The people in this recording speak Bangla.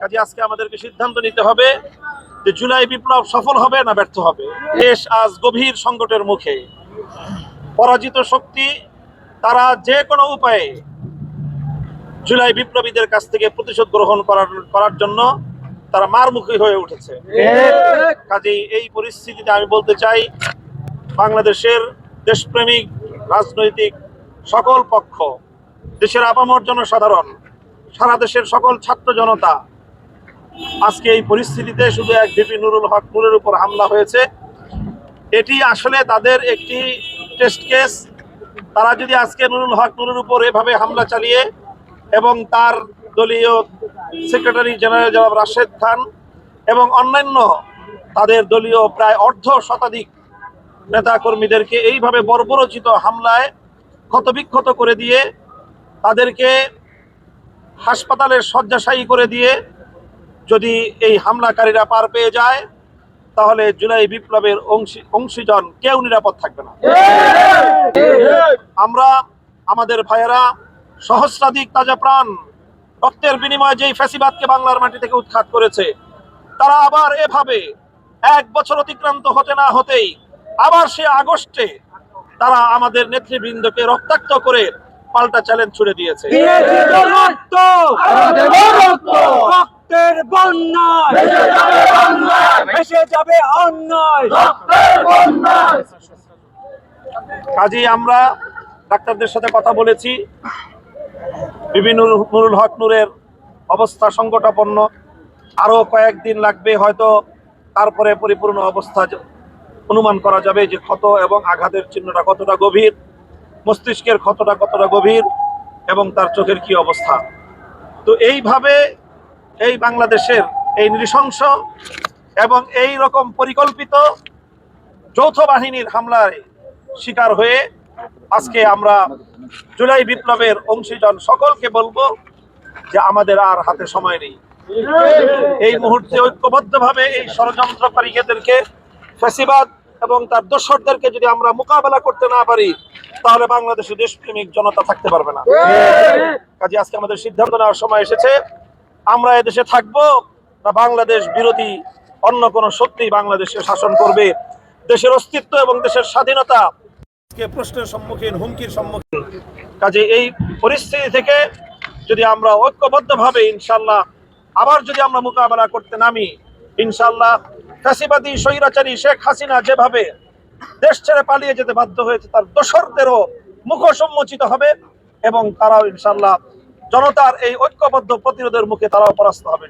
কাজে আজকে আমাদেরকে সিদ্ধান্ত নিতে হবে যে জুলাই বিপ্লব সফল হবে না ব্যর্থ হবে। দেশ আজ গভীর সংকটের মুখে। পরাজিত শক্তি, তারা যে কোনো উপায়ে জুলাই বিপ্লবীদের কাছ থেকে প্রতিশোধ গ্রহণ করার করার জন্য তারা মারমুখী হয়ে উঠেছে। কাজেই এই পরিস্থিতিতে আমি বলতে চাই, বাংলাদেশের দেশপ্রেমিক, রাজনৈতিক সকল পক্ষ, দেশের আপামর জনসাধারণ, সারা দেশের সকল ছাত্র জনতা আজকে এই পরিস্থিতিতে শুধু এক ভিপি নুরুল হক নুরের উপর হামলা হয়েছে। এটি আসলে তাদের একটি টেস্ট কেস তারা যদি আজকে নুরুল হক নুরের উপর এভাবে হামলা চালিয়ে এবং তার দলীয় সেক্রেটারি জেনারেল জনাব রাশেদ খান এবং অন্যান্য তাদের দলীয় প্রায় অর্ধ শতাধিক নেতা কর্মীদেরকে এইভাবে বর্বরচিত হামলায় ক্ষতবিক্ষত করে দিয়ে তাদেরকে হাসপাতালের শয্যাশায়ী করে দিয়ে যদি এই হামলাকারীরা পার পেয়ে যায় তাহলে জুলাই বিপ্লবের অংশীজন কেউ নিরাপদ থাকবে না। আমরা আমাদের ভাইয়েরা সহস্রাধিক তাজা প্রাণ রক্তের বিনিময়ে যেই ফ্যাসিবাদকে বাংলার মাটি থেকে উৎখাত করেছে তারা আবার এভাবে এক বছর অতিক্রান্ত হতে না হতেই আবার সে আগস্টে তারা আমাদের নেতৃবৃন্দকে রক্তাক্ত করে পাল্টা চ্যালেঞ্জ ছুড়ে দিয়েছে। রক্ত রক্তের বন্যায়। ভেসে যাবে অন্যায়। কাজেই আমরা ডাক্তারদের সাথে কথা বলেছি। বিভিন্ন নুরুল হক নূরের অবস্থা সংকটাপন্ন। আরও কয়েকদিন লাগবে হয়তো তারপরে পরিপূর্ণ অবস্থা অনুমান করা যাবে যে ক্ষত এবং আঘাতের চিহ্নটা কতটা গভীর মস্তিষ্কের ক্ষতটা কতটা গভীর এবং তার চোখের কি অবস্থা। তো এইভাবে এই বাংলাদেশের এই নৃশংস এবং এই রকম পরিকল্পিত যৌথ বাহিনীর হামলায় শিকার হয়ে আজকে আমরা জুলাই বিপ্লবের অংশীজন সকলকে বলব যে আমাদের আর হাতে সময় নেই। এই মুহূর্তে ঐক্যবদ্ধভাবে এই ষড়যন্ত্রকারীদেরকে ফ্যাসিবাদ এবং তার দোসরদেরকে যদি আমরা মোকাবেলা করতে না পারি তাহলে বাংলাদেশে দেশপ্রেমিক জনতা থাকতে পারবে না। কাজে আজকে আমাদের সিদ্ধান্ত নেওয়ার সময় এসেছে। আমরা এদেশে থাকব না বাংলাদেশ বিরোধী, অন্য কোন শক্তি বাংলাদেশে শাসন করবে। দেশের অস্তিত্ব এবং দেশের স্বাধীনতা প্রশ্নের সম্মুখীন, হুমকির সম্মুখীন। কাজে এই পরিস্থিতি থেকে যদি আমরা ঐক্যবদ্ধভাবে ইনশাল্লাহ আবার যদি আমরা মোকাবেলা করতে নামি ইনশাল্লাহ ফ্যাসিবাদী, স্বৈরাচারী শেখ হাসিনা যেভাবে দেশ ছেড়ে পালিয়ে যেতে বাধ্য হয়েছে, তার দোসরদেরও মুখ সম্মোচিত হবে এবং তারাও ইনশাল্লাহ জনতার এই ঐক্যবদ্ধ প্রতিরোধের মুখে তারাও পরাস্ত হবে।